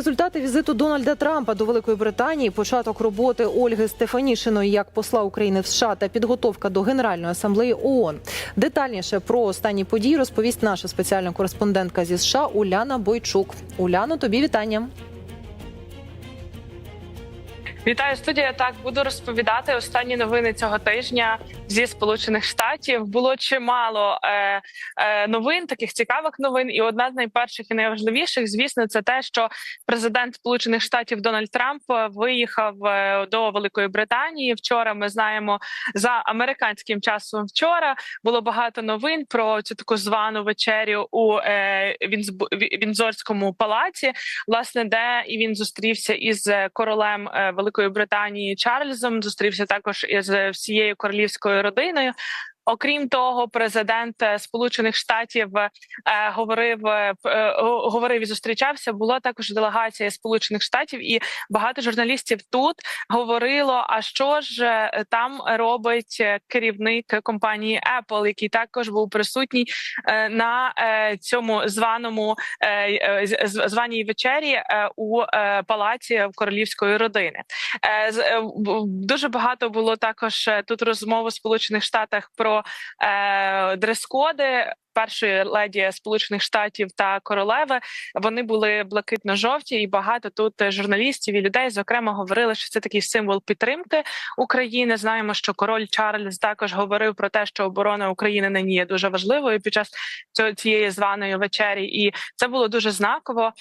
Результати візиту Дональда Трампа до Великої Британії, початок роботи Ольги Стефанішиної як посла України в США та підготовка до Генеральної асамблеї ООН. Детальніше про останні події розповість наша спеціальна кореспондентка зі США Уляна Бойчук. Уляно, тобі вітання. Вітаю студія. Так буду розповідати останні новини цього тижня зі сполучених штатів. Було чимало е, е, новин, таких цікавих новин. І одна з найперших і найважливіших, звісно, це те, що президент Сполучених Штатів Дональд Трамп виїхав е, до Великої Британії. Вчора ми знаємо за американським часом. Вчора було багато новин про цю таку звану вечерю у е, Вінзорському палаці, власне, де і він зустрівся із королем е, Великої Британії Чарльзом. Зустрівся також із всією королівською родиною. Окрім того, президент е, Сполучених Штатів е, говорив е, говорив і зустрічався. Була також делегація Сполучених Штатів, і багато журналістів тут говорило: а що ж там робить керівник компанії Apple, який також був присутній на цьому званому званій вечері у палаці королівської родини. Дуже багато було також тут розмов у Сполучених Штатах про е, дрес-коди. Першої леді Сполучених Штатів та королеви вони були блакитно-жовті, і багато тут журналістів і людей, зокрема, говорили, що це такий символ підтримки України. Знаємо, що король Чарльз також говорив про те, що оборона України нині є дуже важливою під час цієї званої вечері, і це було дуже знаково.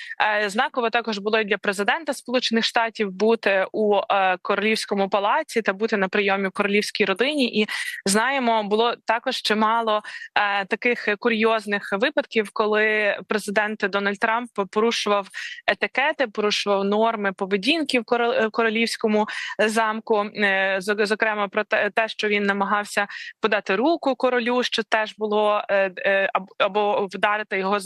Е, Знаково також було і для президента Сполучених Штатів бути у е, королівському палаці та бути на прийомі королівській родині. І знаємо, було також чимало е, таких курйозних випадків, коли президент Дональд Трамп порушував етикети, порушував норми поведінки в коро- королівському замку. Е, Зокрема, про те, що він намагався подати руку королю, що теж було е, е, або вдарити його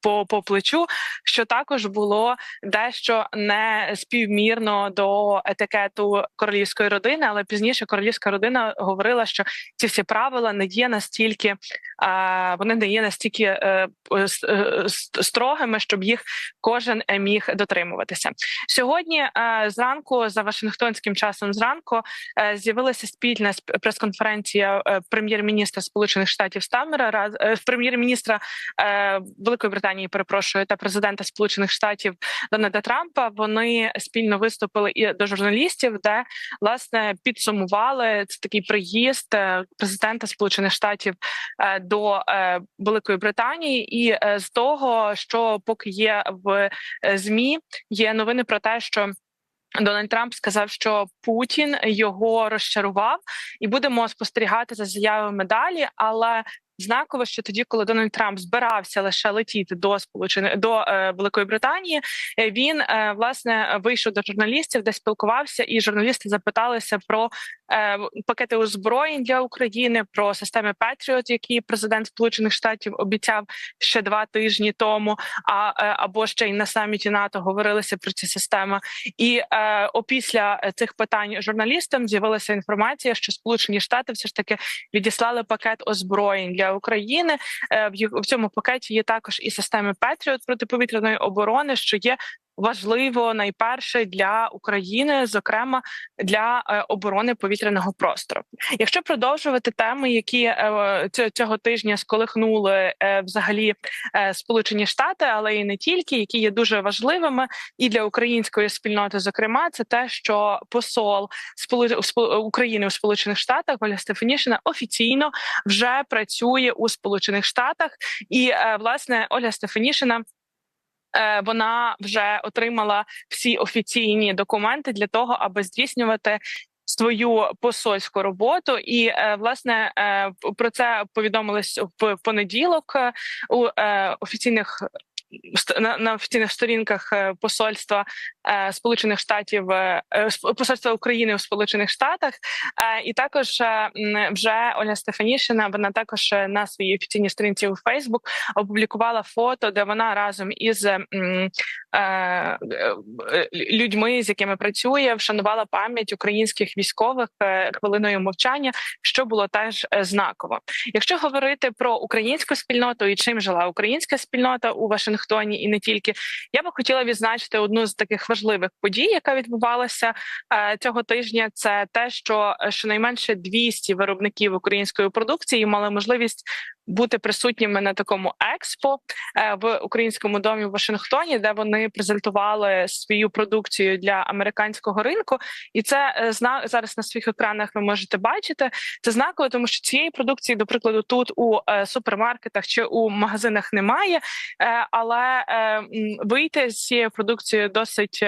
по, по плечу, що також було дещо не співмірно до етикету королівської родини, але пізніше королівська родина говорила, що ці всі правила не є настільки вони не є настільки е, е, с- строгими, щоб їх кожен е, міг дотримуватися. Сьогодні е, зранку, за Вашингтонським часом, зранку е, з'явилася спільна сп- прес-конференція е, прем'єр-міністра Сполучених Штатів Стамера е, прем'єр-міністра е, Великої Британії, перепрошую, та президента Сполучених Штатів Дональда Трампа. Вони спільно виступили і до журналістів, де власне підсумували це такий приїзд е, президента Сполучених Штатів е, до е, Великої Британії, і з того, що поки є в змі, є новини про те, що. Дональд Трамп сказав, що Путін його розчарував, і будемо спостерігати за заявами далі. Але знаково, що тоді, коли Дональд Трамп збирався лише летіти до сполучених до е, Великої Британії, е, він е, власне вийшов до журналістів, де спілкувався, і журналісти запиталися про пакети озброєнь для України, про системи Patriot, які президент Сполучених Штатів обіцяв ще два тижні тому. А або ще й на саміті НАТО говорилися про ці системи. І опісля цих питань журналістам з'явилася інформація, що Сполучені Штати все ж таки відіслали пакет озброєнь для України. Е, в цьому пакеті є також і системи Петріот протиповітряної оборони, що є. Важливо найперше для України, зокрема для е, оборони повітряного простору. Якщо продовжувати теми, які е, цього тижня сколихнули е, взагалі Сполучені Штати, але і не тільки, які є дуже важливими і для української спільноти, зокрема, це те, що посол України у Сполучених Штатах Оля Стефанішина офіційно вже працює у Сполучених Штатах, і власне Оля Стефанішина. Е, Вона вже отримала всі офіційні документи для того, аби здійснювати свою посольську роботу, і е, власне е, про це повідомилось в понеділок у офіційних на, на офіційних сторінках е, посольства е, Сполучених Штатів е, е, посольства України у Сполучених Штатах. І також вже Оля Стефанішина вона також на своїй офіційній сторінці у Фейсбук опублікувала фото, де вона разом із людьми, з якими працює, вшанувала пам'ять українських військових хвилиною мовчання, що було теж знаково. Якщо говорити про українську спільноту і чим жила українська спільнота у Вашингтоні, Вашингтоні і не тільки. Я би хотіла відзначити одну з таких важливих подій, яка відбувалася е, цього тижня. Це те, що е, щонайменше 200 виробників української продукції мали можливість бути присутніми на такому експо е, в українському домі в Вашингтоні, де вони презентували свою продукцію для американського ринку. І це е, зараз на своїх екранах. Ви можете бачити. Це знаково, тому що цієї продукції, до прикладу, тут у е, супермаркетах чи у магазинах немає. Але вийти з цією продукцією досить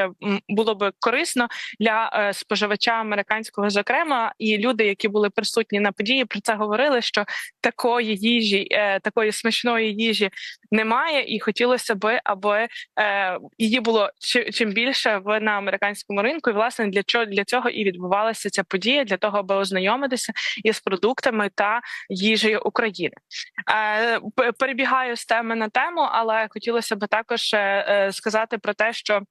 було би корисно для споживача американського, зокрема, і люди, які були присутні на події, про це говорили. Що такої їжі, е, такої смачної їжі немає, і хотілося би, аби е, її було чи- чим більше в на американському ринку. І власне для чого для цього і відбувалася ця подія, для того, аби ознайомитися із продуктами та їжею України. Е, перебігаю з теми на тему, але хотілося б також сказати про те, що.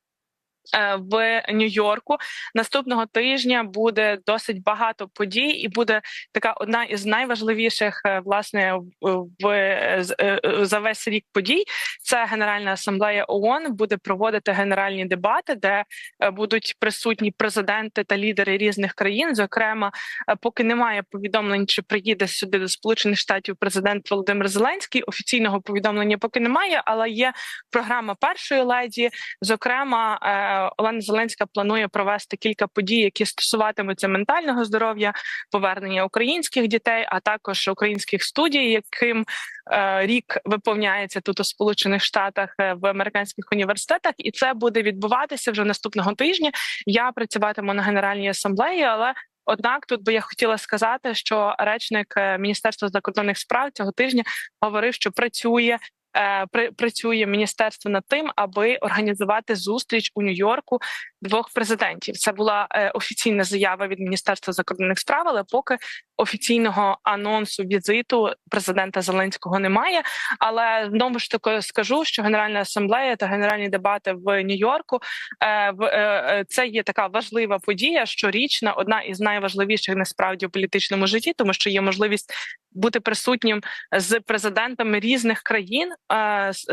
Е, В Нью-Йорку наступного тижня буде досить багато подій, і буде така одна із найважливіших е, власне в- е, за весь рік подій. Це Генеральна асамблея ООН буде проводити генеральні дебати, де будуть присутні президенти та лідери різних країн. Зокрема, поки немає повідомлень, чи приїде сюди до Сполучених Штатів президент Володимир Зеленський. Офіційного повідомлення поки немає, але є програма першої леді. Зокрема, Олена Зеленська планує провести кілька подій, які стосуватимуться ментального здоров'я, повернення українських дітей, а також українських студій, яким е, рік виповняється тут у Сполучених Штатах е, в американських університетах, і це буде відбуватися вже наступного тижня. Я працюватиму на генеральній асамблеї, але Однак тут би я хотіла сказати, що речник е, Міністерства закордонних справ цього тижня говорив, що працює. Е, Працює міністерство над тим, аби організувати зустріч у Нью-Йорку двох президентів. Це була е, офіційна заява від міністерства закордонних справ, але поки офіційного анонсу візиту президента Зеленського немає. Але знову ж таки скажу, що Генеральна асамблея та генеральні дебати в Нью-Йорку е, це є така важлива подія, щорічна, одна із найважливіших насправді у політичному житті, тому що є можливість бути присутнім з президентами різних країн,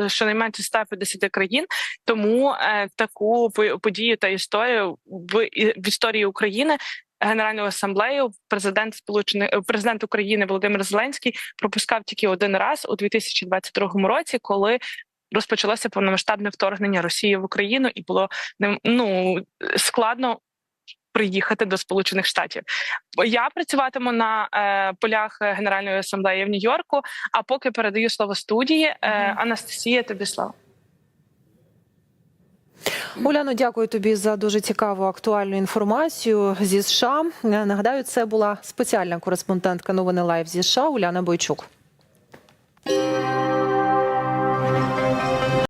щонайменше 150 країн. Тому е, таку по- подію та історію в, історії України. Генеральну асамблею президент Сполучених е, президент України Володимир Зеленський пропускав тільки один раз у 2022 році, коли розпочалося повномасштабне вторгнення Росії в Україну, і було ну складно приїхати до Сполучених Штатів. Я працюватиму на е, полях Генеральної асамблеї в Нью-Йорку. А поки передаю слово студії, е, Анастасія, тобі слово. Уляно, дякую тобі за дуже цікаву актуальну інформацію зі США. Нагадаю, це була спеціальна кореспондентка новини Лайв зі США Уляна Бойчук.